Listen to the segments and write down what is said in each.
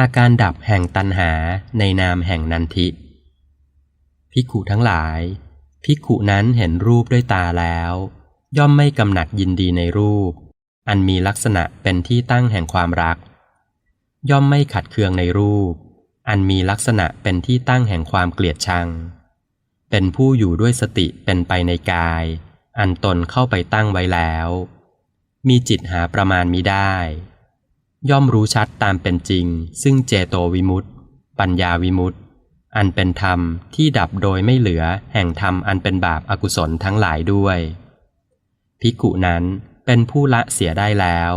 อาการดับแห่งตัณหาในนามแห่งนันทิภิกขุทั้งหลาย ภิกขุนั้นเห็นรูปด้วยตาแล้ว ย่อมไม่กำหนัดยินดีในรูป อันมีลักษณะเป็นที่ตั้งแห่งความรัก ย่อมไม่ขัดเคืองในรูป อันมีลักษณะเป็นที่ตั้งแห่งความเกลียดชัง เป็นผู้อยู่ด้วยสติเป็นไปในกาย อันตนเข้าไปตั้งไว้แล้ว มีจิตหาประมาณมิได้ ย่อมรู้ชัดตามเป็นจริง ซึ่งเจโตวิมุตติ ปัญญาวิมุตติ อันเป็นธรรมที่ดับโดยไม่เหลือแห่งธรรมอันเป็นบาปอากุศลทั้งหลายด้วย ภิกขุนั้นเป็นผู้ละเสียได้แล้ว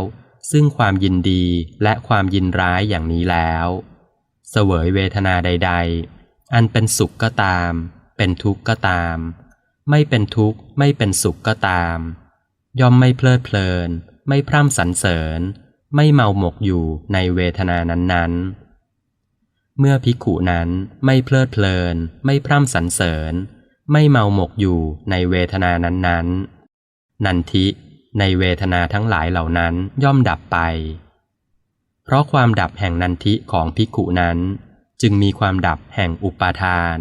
ซึ่งความยินดีและความยินร้ายอย่างนี้แล้ว เสวยเวทนาใด ๆ อันเป็นสุขก็ตาม เป็นทุกข์ก็ตาม ไม่เป็นทุกข์ไม่เป็นสุขก็ตาม ย่อมไม่เพลิดเพลิน ไม่พร่ำสรรเสริญ ไม่เมาหมกอยู่ในเวทนานั้นๆ เมื่อภิกขุนั้นไม่เพลิดเพลิน ไม่พร่ำสรรเสริญ ไม่เมาหมกอยู่ในเวทนานั้นๆ นันทิในเวทนาทั้งหลายเหล่านั้นย่อมดับไป เพราะความดับแห่งนันทิของภิกขุนั้น จึงมีความดับแห่งอุปาทาน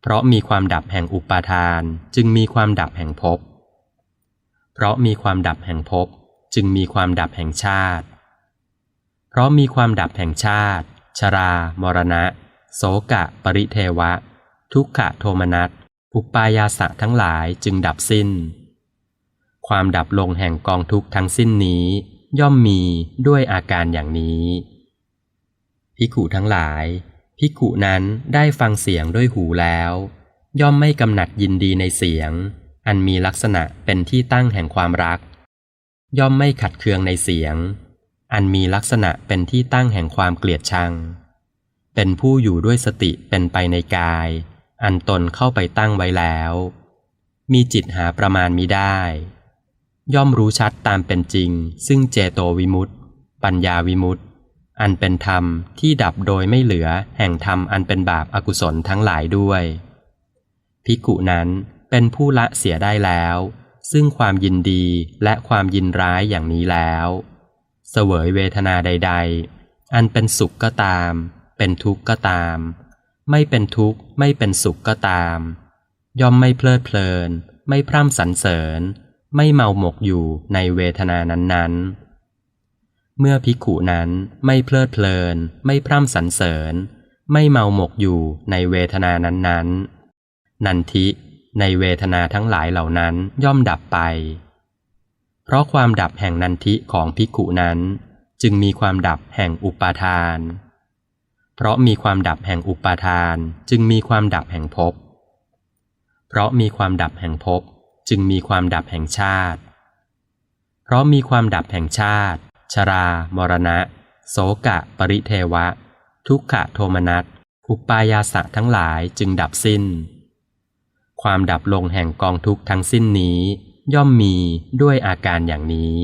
เพราะมีความดับแห่งอุปาทานจึงมีความดับแห่งภพ เพราะมีความดับแห่งภพ จึงมีความดับแห่งชาติ เพราะมีความดับแห่งชาติ ชรา มรณะ โสกะ ปริเทวะ ทุกขะโทมนัส อุปายาสะทั้งหลายจึงดับสิ้น ความดับลงแห่งกองทุกข์ทั้งสิ้นนี้ ย่อมมีด้วยอาการอย่างนี้ภิกุทั้งหลายภิกุนั้นได้ฟังเสียงด้วยหูแล้ว ย่อมไม่กำหนัดยินดีในเสียง อันมีลักษณะเป็นที่ตั้งแห่งความรัก ย่อมไม่ขัดเคืองในเสียง อันมีลักษณะเป็นที่ตั้งแห่งความเกลียดชัง เป็นผู้อยู่ด้วยสติเป็นไปในกาย อันตนเข้าไปตั้งไว้แล้ว มีจิตหาประมาณมิได้ ย่อมรู้ชัดตามเป็นจริง ซึ่งเจโตวิมุตติ ปัญญาวิมุตติ อันเป็นธรรมที่ดับโดยไม่เหลือแห่งธรรมอันเป็นบาปอากุศลทั้งหลายด้วย ภิกขุนั้นเป็นผู้ละเสียได้แล้ว ซึ่งความยินดีและความยินร้ายอย่างนี้แล้ว เสวยเวทนาใด ๆ อันเป็นสุขก็ตาม เป็นทุกข์ก็ตาม ไม่เป็นทุกข์ไม่เป็นสุขก็ตาม ย่อมไม่เพลิดเพลิน ไม่พร่ำสรรเสริญ ไม่เมาหมกอยู่ในเวทนานั้นๆ เมื่อภิกขุนั้นไม่เพลิดเพลิน ไม่พร่ำสรรเสริญ ไม่เมาหมกอยู่ในเวทนานั้นๆ นันทิ ในเวทนาทั้งหลายเหล่านั้นย่อมดับไป เพราะความดับแห่งนันทิของภิกขุนั้นจึงมีความดับแห่งอุปาทาน เพราะมีความดับแห่งอุปาทานจึงมีความดับแห่งภพ เพราะมีความดับแห่งภพจึงมีความดับแห่งชาติ เพราะมีความดับแห่งชาติ ชรา มรณะ โสกะ ปริเทวะ ทุกขะโทมนัส อุปายาสะทั้งหลายจึงดับสิ้น ความดับลงแห่งกองทุกข์ทั้งสิ้นนี้ ย่อมมีด้วยอาการอย่างนี้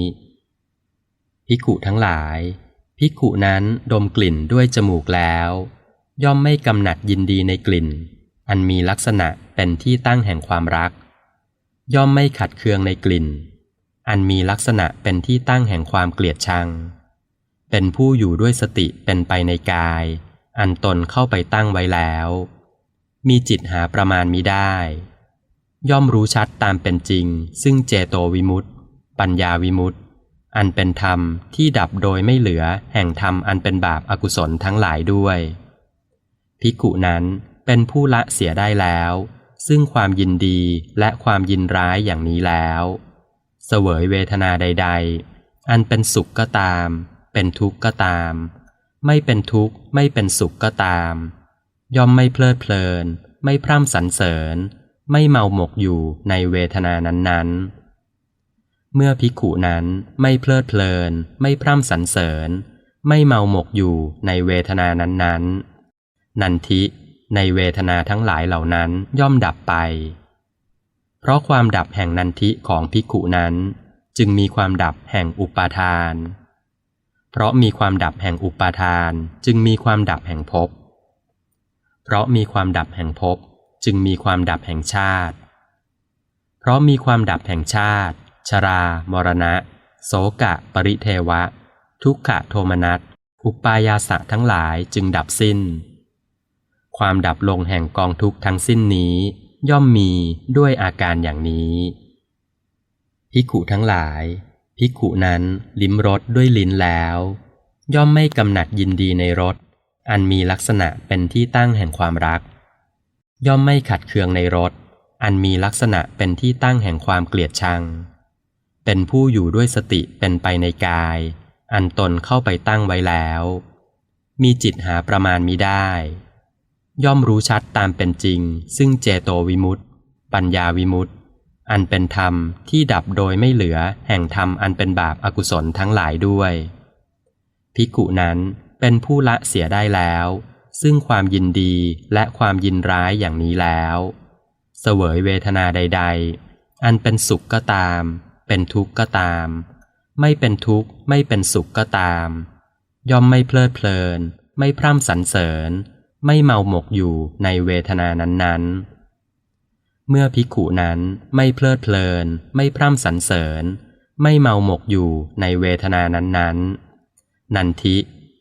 ภิกขุทั้งหลาย ภิกขุนั้นดมกลิ่นด้วยจมูกแล้ว ย่อมไม่กำหนัดยินดีในกลิ่น อันมีลักษณะเป็นที่ตั้งแห่งความรัก ย่อมไม่ขัดเคืองในกลิ่น อันมีลักษณะเป็นที่ตั้งแห่งความเกลียดชัง เป็นผู้อยู่ด้วยสติเป็นไปในกาย อันตนเข้าไปตั้งไว้แล้ว มีจิตหาประมาณมิได้ ย่อมรู้ชัดตามเป็นจริง ซึ่งเจโตวิมุตติ ปัญญาวิมุตติ อันเป็นธรรมที่ดับโดยไม่เหลือแห่งธรรมอันเป็นบาปอากุศลทั้งหลายด้วย ภิกขุนั้นเป็นผู้ละเสียได้แล้ว ซึ่งความยินดีและความยินร้ายอย่างนี้แล้ว เสวยเวทนาใด ๆ อันเป็นสุขก็ตาม เป็นทุกข์ก็ตาม ไม่เป็นทุกข์ไม่เป็นสุขก็ตาม ย่อมไม่เพลิดเพลิน ไม่พร่ำสรรเสริญ ไม่เมาหมกอยู่ในเวทนานั้นๆ เมื่อภิกขุนั้นไม่เพลิดเพลิน ไม่พร่ำสรรเสริญ ไม่เมาหมกอยู่ในเวทนานั้นๆ นันทิในเวทนาทั้งหลายเหล่านั้นย่อมดับไป เพราะความดับแห่งนันทิของภิกขุนั้นจึงมีความดับแห่งอุปาทาน เพราะมีความดับแห่งอุปาทาน จึงมีความดับแห่งภพ เพราะมีความดับแห่งภพจึงมีความดับแห่งชาติ เพราะมีความดับแห่งชาติ ชรา มรณะ โสกะ ปริเทวะ ทุกขะโทมนัส อุปายาสะทั้งหลายจึงดับสิ้น ความดับลงแห่งกองทุกทั้งสิ้นนี้ ย่อมมีด้วยอาการอย่างนี้ ภิกขุทั้งหลาย ภิกขุนั้นลิ้มรสด้วยลิ้นแล้ว ย่อมไม่กำหนัดยินดีในรส อันมีลักษณะเป็นที่ตั้งแห่งความรัก ย่อมไม่ขัดเคืองในรสอันมีลักษณะเป็นที่ตั้งแห่งความเกลียดชัง เป็นผู้อยู่ด้วยสติเป็นไปในกาย อันตนเข้าไปตั้งไว้แล้ว มีจิตหาประมาณมิได้ ย่อมรู้ชัดตามเป็นจริง ซึ่งเจโตวิมุตติ ปัญญาวิมุตติ อันเป็นธรรมที่ดับโดยไม่เหลือแห่งธรรมอันเป็นบาปอากุศลทั้งหลายด้วย ภิกขุนั้น เป็นผู้ละเสียได้แล้ว ซึ่งความยินดีและความยินร้ายอย่างนี้แล้ว เสวยเวทนาใด ๆ อันเป็นสุขก็ตาม เป็นทุกข์ก็ตาม ไม่เป็นทุกข์ไม่เป็นสุขก็ตาม ย่อมไม่เพลิดเพลิน ไม่พร่ำสรรเสริญ ไม่เมาหมกอยู่ในเวทนานั้นๆเมื่อภิกขุนั้นไม่เพลิดเพลิน ไม่พร่ำสรรเสริญ ไม่เมาหมกอยู่ในเวทนานั้นๆ นันทิ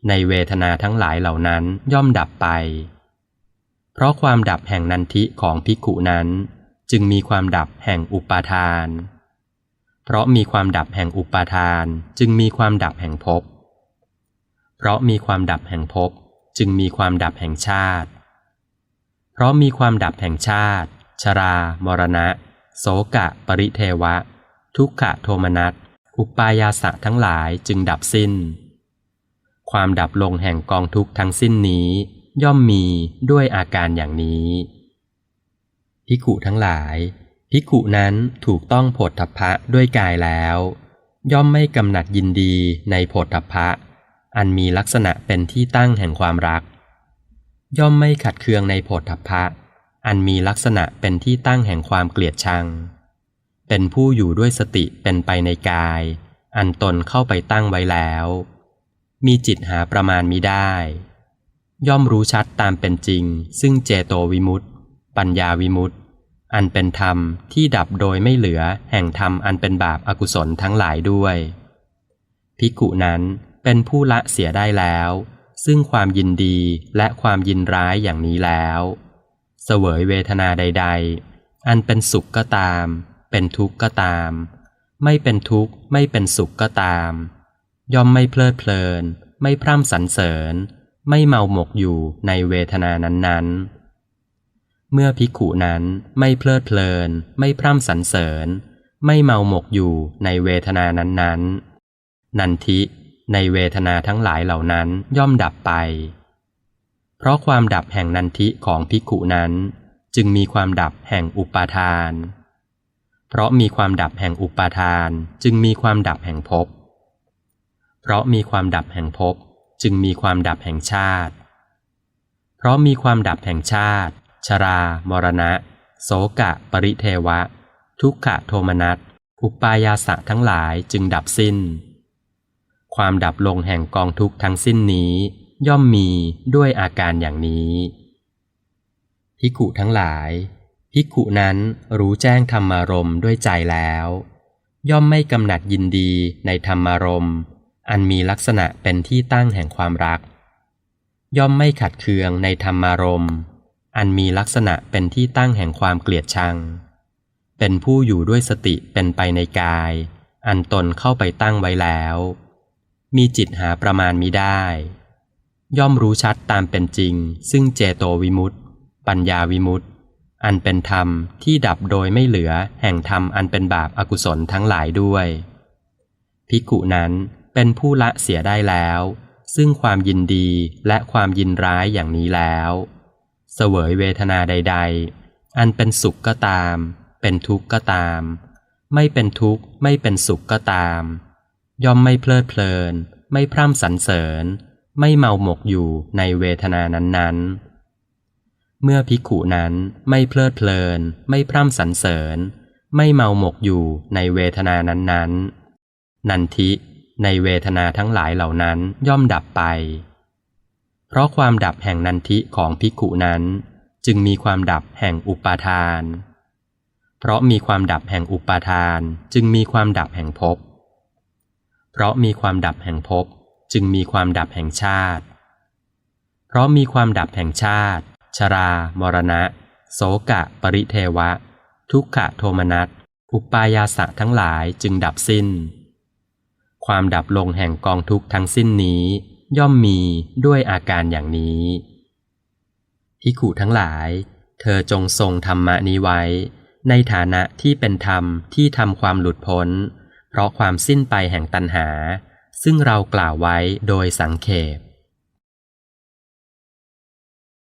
ในเวทนาทั้งหลายเหล่านั้นย่อมดับไป เพราะความดับแห่งนันทิของภิกขุนั้น จึงมีความดับแห่งอุปาทาน เพราะมีความดับแห่งอุปาทานจึงมีความดับแห่งภพ เพราะมีความดับแห่งภพจึงมีความดับแห่งชาติ เพราะมีความดับแห่งชาติ ชรา มรณะ โสกะ ปริเทวะ ทุกขะโทมนัส อุปายาสะทั้งหลายจึงดับสิ้น ความดับลงแห่งกองทุกข์ทั้งสิ้นนี้ ย่อมมีด้วยอาการอย่างนี้ภิกขุทั้งหลายภิกขุนั้นถูกต้องโผฏฐัพพะด้วยกายแล้ว ย่อมไม่กำหนัดยินดีในโผฏฐัพพะ อันมีลักษณะเป็นที่ตั้งแห่งความรัก ย่อมไม่ขัดเคืองในโผฏฐัพพะ อันมีลักษณะเป็นที่ตั้งแห่งความเกลียดชัง เป็นผู้อยู่ด้วยสติเป็นไปในกาย อันตนเข้าไปตั้งไว้แล้ว มีจิตหาประมาณมิได้ ย่อมรู้ชัดตามเป็นจริง ซึ่งเจโตวิมุตติปัญญาวิมุตติอันเป็นธรรมที่ดับโดยไม่เหลือแห่งธรรมอันเป็นบาปอากุศลทั้งหลายด้วย ภิกขุนั้นเป็นผู้ละเสียได้แล้ว ซึ่งความยินดีและความยินร้ายอย่างนี้แล้ว เสวยเวทนาใด ๆ อันเป็นสุขก็ตาม เป็นทุกข์ก็ตาม ไม่เป็นทุกข์ไม่เป็นสุขก็ตาม ย่อมไม่เพลิดเพลิน ไม่พร่ำสรรเสริญ ไม่เมาหมกอยู่ในเวทนานั้นๆ เมื่อภิกขุนั้นไม่เพลิดเพลิน ไม่พร่ำสรรเสริญ ไม่เมาหมกอยู่ในเวทนานั้นๆ นันทิในเวทนาทั้งหลายเหล่านั้นย่อมดับไป เพราะความดับแห่งนันทิของภิกขุนั้น จึงมีความดับแห่งอุปาทาน เพราะมีความดับแห่งอุปาทานจึงมีความดับแห่งภพ เพราะมีความดับแห่งภพจึงมีความดับแห่งชาติ เพราะมีความดับแห่งชาติ ชรา มรณะ โสกะ ปริเทวะ ทุกขะโทมนัส อุปายาสะทั้งหลายจึงดับสิ้น ความดับลงแห่งกองทุกทั้งสิ้นนี้ ย่อมมีด้วยอาการอย่างนี้ภิกขุทั้งหลายภิกขุนั้นรู้แจ้งธรรมารมณ์ด้วยใจแล้ว ย่อมไม่กำหนัดยินดีในธรรมารมณ์ อันมีลักษณะเป็นที่ตั้งแห่งความรัก ย่อมไม่ขัดเคืองในธรรมารมณ์อันมีลักษณะเป็นที่ตั้งแห่งความเกลียดชัง เป็นผู้อยู่ด้วยสติเป็นไปในกาย อันตนเข้าไปตั้งไว้แล้ว มีจิตหาประมาณมิได้ ย่อมรู้ชัดตามเป็นจริง ซึ่งเจโตวิมุตติ ปัญญาวิมุตติ อันเป็นธรรมที่ดับโดยไม่เหลือแห่งธรรมอันเป็นบาปอากุศลทั้งหลายด้วย ภิกขุนั้น เป็นผู้ละเสียได้แล้ว ซึ่งความยินดีและความยินร้ายอย่างนี้แล้ว เสวยเวทนาใด ๆ อันเป็นสุขก็ตาม เป็นทุกข์ก็ตาม ไม่เป็นทุกข์ไม่เป็นสุขก็ตาม ย่อมไม่เพลิดเพลิน ไม่พร่ำสรรเสริญ ไม่เมาหมกอยู่ในเวทนานั้นๆเมื่อภิกขุนั้นไม่เพลิดเพลิน ไม่พร่ำสรรเสริญ ไม่เมาหมกอยู่ในเวทนานั้นๆ นันทิ ในเวทนาทั้งหลายเหล่านั้นย่อมดับไป เพราะความดับแห่งนันทิของภิกขุนั้นจึงมีความดับแห่งอุปาทาน เพราะมีความดับแห่งอุปาทานจึงมีความดับแห่งภพ เพราะมีความดับแห่งภพจึงมีความดับแห่งชาติ เพราะมีความดับแห่งชาติ ชรา มรณะ โสกะ ปริเทวะ ทุกขะโทมนัส อุปายาสะทั้งหลายจึงดับสิ้น ความดับลงแห่งกองทุกข์ทั้งสิ้นนี้ ย่อมมีด้วยอาการอย่างนี้พิขุทั้งหลาย เธอจงทรงธรรมะนี้ไว้ ในฐานะที่เป็นธรรมที่ทำความหลุดพ้น เพราะความสิ้นไปแห่งตัณหา ซึ่งเรากล่าวไว้โดยสังเขป